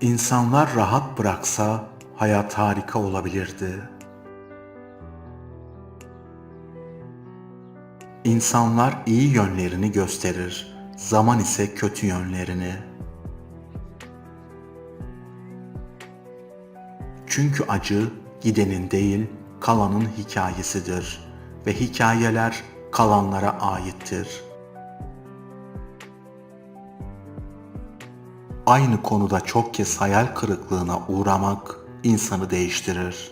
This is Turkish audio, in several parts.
İnsanlar rahat bıraksa hayat harika olabilirdi. İnsanlar iyi yönlerini gösterir, zaman ise kötü yönlerini. Çünkü acı gidenin değil, kalanın hikayesidir ve hikayeler kalanlara aittir. Aynı konuda çok kez hayal kırıklığına uğramak insanı değiştirir.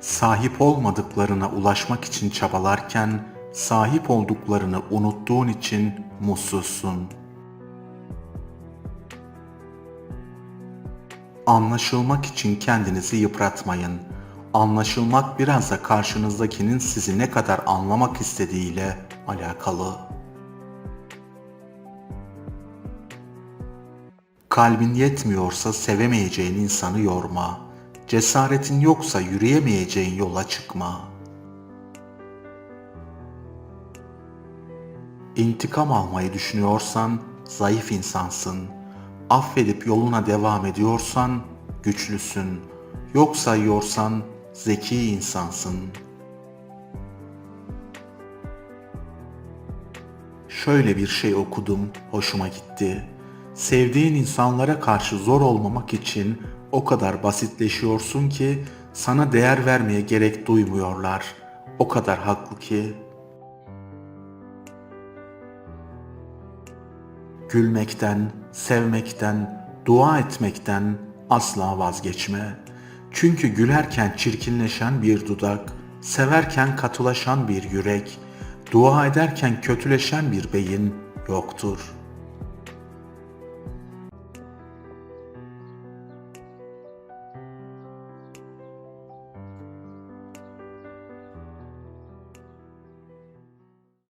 Sahip olmadıklarına ulaşmak için çabalarken sahip olduklarını unuttuğun için mutsuzsun. Anlaşılmak için kendinizi yıpratmayın. Anlaşılmak biraz da karşınızdakinin sizi ne kadar anlamak istediğiyle alakalı. Kalbin yetmiyorsa sevemeyeceğin insanı yorma. Cesaretin yoksa yürüyemeyeceğin yola çıkma. İntikam almayı düşünüyorsan zayıf insansın. Affedip yoluna devam ediyorsan güçlüsün. Yok sayıyorsan zeki insansın. Şöyle bir şey okudum, hoşuma gitti. Sevdiğin insanlara karşı zor olmamak için o kadar basitleşiyorsun ki sana değer vermeye gerek duymuyorlar. O kadar haklı ki. Gülmekten, sevmekten, dua etmekten asla vazgeçme. Çünkü gülerken çirkinleşen bir dudak, severken katılaşan bir yürek, dua ederken kötüleşen bir beyin yoktur.''